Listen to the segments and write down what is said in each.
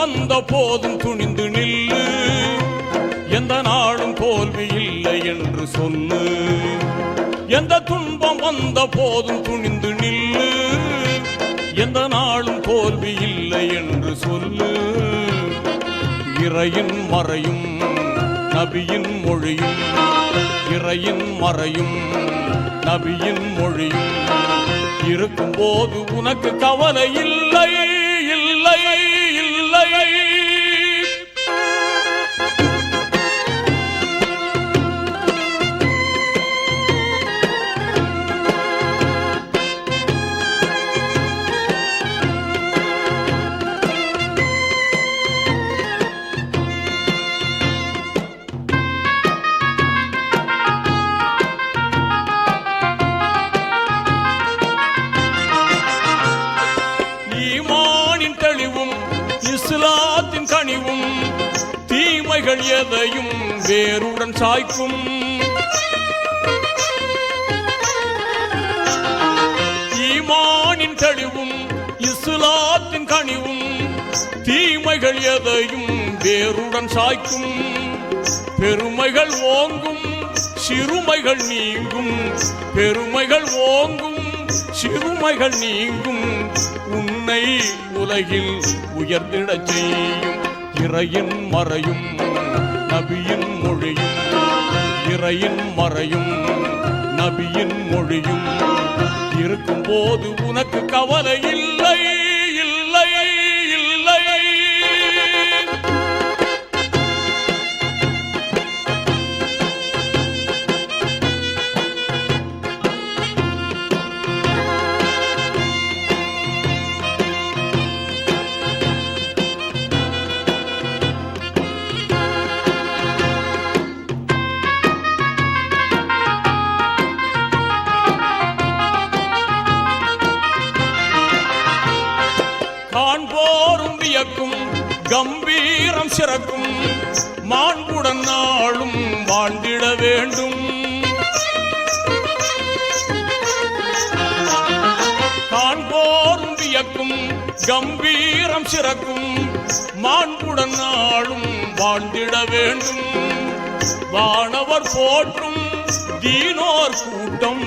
வந்த போதும் துணிந்து நில்லு. எந்த நாளும் தோல்வி இல்லை என்று சொல்லு. எந்த துன்பம் வந்த போதும் துணிந்து நில்லு. எந்த நாளும் தோல்வி இல்லை என்று சொல்லு. இறையின் மறையும் நபியின் மொழியும் இறையின் மறையும் நபியின் மொழியும். இருக்கும் போது உனக்கு கவலை இல்லை. இஸ்லாத்தின் கனிவும் தீமைகள் எதையும் வேருடன் சாய்க்கும். ஈமானின் தெளிவும் இஸ்லாத்தின் கனிவும் தீமைகள் எதையும் வேருடன் சாய்க்கும். பெருமைகள் ஓங்கும் சிறுமைகள் நீங்கும் பெருமைகள் ஓங்கும். சிறுமைகள் நீங்கும் உன்னை உலகில் உயர்ந்திடச் செய்யும். இறையின் மறையும் நபியின் மொழியும் இறையின் மறையும் நபியின் மொழியும். இருக்கும் போது உனக்கு கவலை இல்லை. மான் போரும் வியக்கும் கம்பீரம் சிறக்கும். மாண்புடன் நாளும் வாழ்ந்திட வேண்டும். காண்போரும் வியக்கும் கம்பீரம் சிறக்கும். மாண்புடன் நாளும் வாழ்ந்திட வேண்டும். வானவர் போற்றும் தீனோர் கூட்டம்.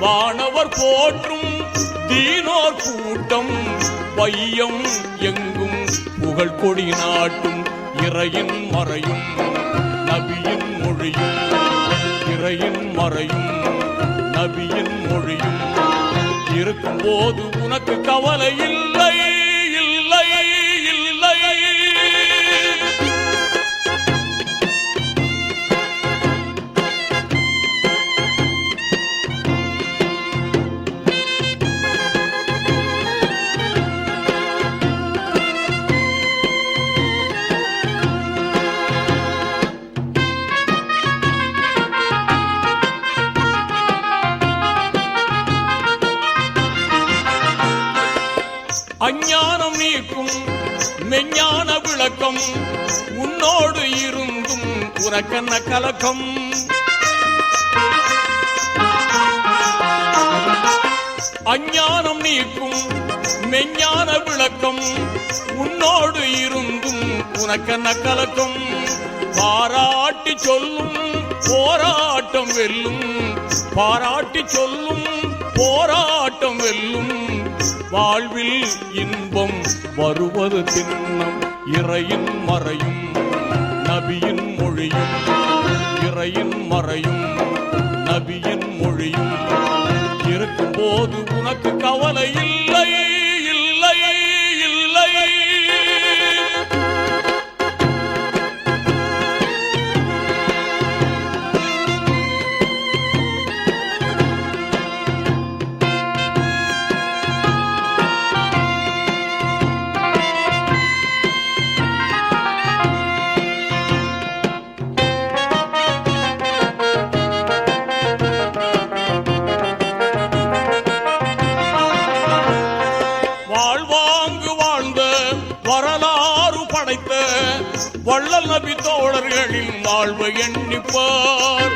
வானவர் போற்றும் தீனோர் கூட்டம். பையம் எங்கும் புகழ் கொடி நாட்டும் இறையின் மறையும் நபியின் மொழியும் இறையின் மறையும் நபியின் மொழியும். இருக்கும் போது உனக்கு கவலை இல்லை. அஞ்ஞானம் நீக்கும் மெஞ்ஞான விளக்கம் உன்னோடு இருந்தும் உனக்கென்ன கலக்கம்? அஞ்ஞானம் நீக்கும் மெஞ்ஞான விளக்கம் உன்னோடு இருந்தும் உனக்கென்ன கலக்கம்? பாராட்டி சொல்லும் போராட்டம் வெல்லும் பாராட்டி சொல்லும் போராட்டம் வெல்லும் வாழ்வில் இன்பம் வருவது திண்ணம். இறையின் மறையும் நபியின் மொழியும். இறையின் மறையும் நபியின் மொழியும். இருக்கும் போது உனக்கு கவலையில் வள்ளல் நபி தோழர்களின் வாழ்வு எண்ணிப்பார்.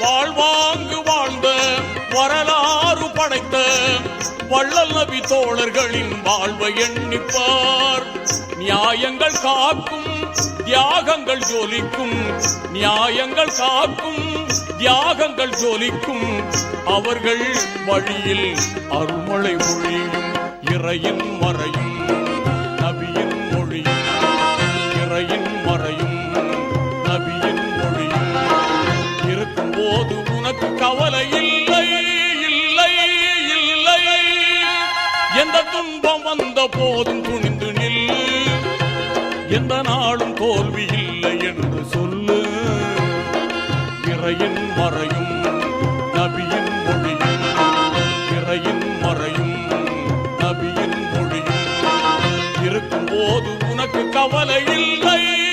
வாழ்வாங்கு வாழ்ந்த வரலாறு படைத்த வள்ளல் நபி தோழர்களின் வாழ்வை எண்ணிப்பார். நியாயங்கள் காக்கும் தியாகங்கள் ஜோலிக்கும் நியாயங்கள் காக்கும் தியாகங்கள் ஜோலிக்கும் அவர்கள் வழியில் அருள்மொழி மொழியும் இறையின் மறையும். தோல்வி இல்லை என்று சொல்லு. இறையின் மறையும் நபியின் மொழியும் இறையின் மறையும் நபியின் மொழியும். இருக்கும் போது உனக்கு கவலை இல்லை.